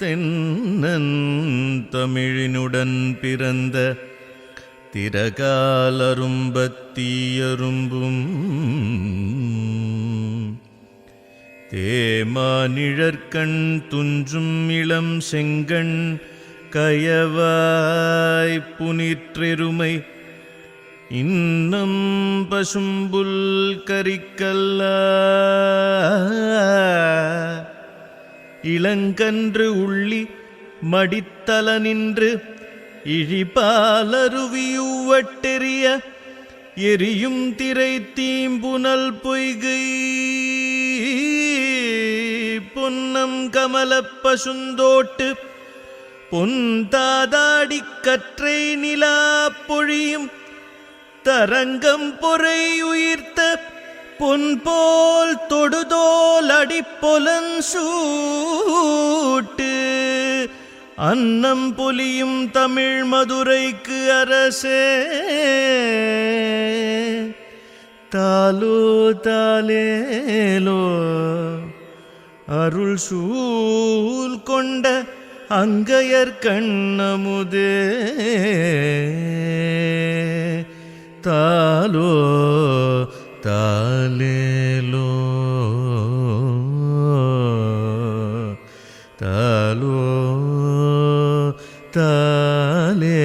தென்னன் தமிழினுடன் பிறந்த திரகாலரும்பத்தீயரும்பும் தேமானிழற்கண் துஞ்சும் இளம் செங்கண் கயவாய் புனிற்றெருமை இன்னம் பசும்புல் கரிக்கல்ல. இளங்கன்று உள்ளி மடித்தல நின்று இழிபாலருவியூவட்டெறிய எரியும் திரை தீம்புனல் பொய்கை. பொன்னம் கமல பசுந்தோட்டு பொன் தாதாடி கற்றை நிலா பொழியும் தரங்கம் பொறை உயிர்த்த பொன்போல் தொடுதோல் அடிப்பொலன் சூட்டு. அன்னம் பொலியும் தமிழ் மதுரைக்கு அரசே. தாலோ தாலேலோ. அருள் சூல் கொண்ட அங்கையர் கண்ணமுதே. ತಾಲೋ ತಾಲೇಲೋ ತಾಲೋ ತಾಲೇ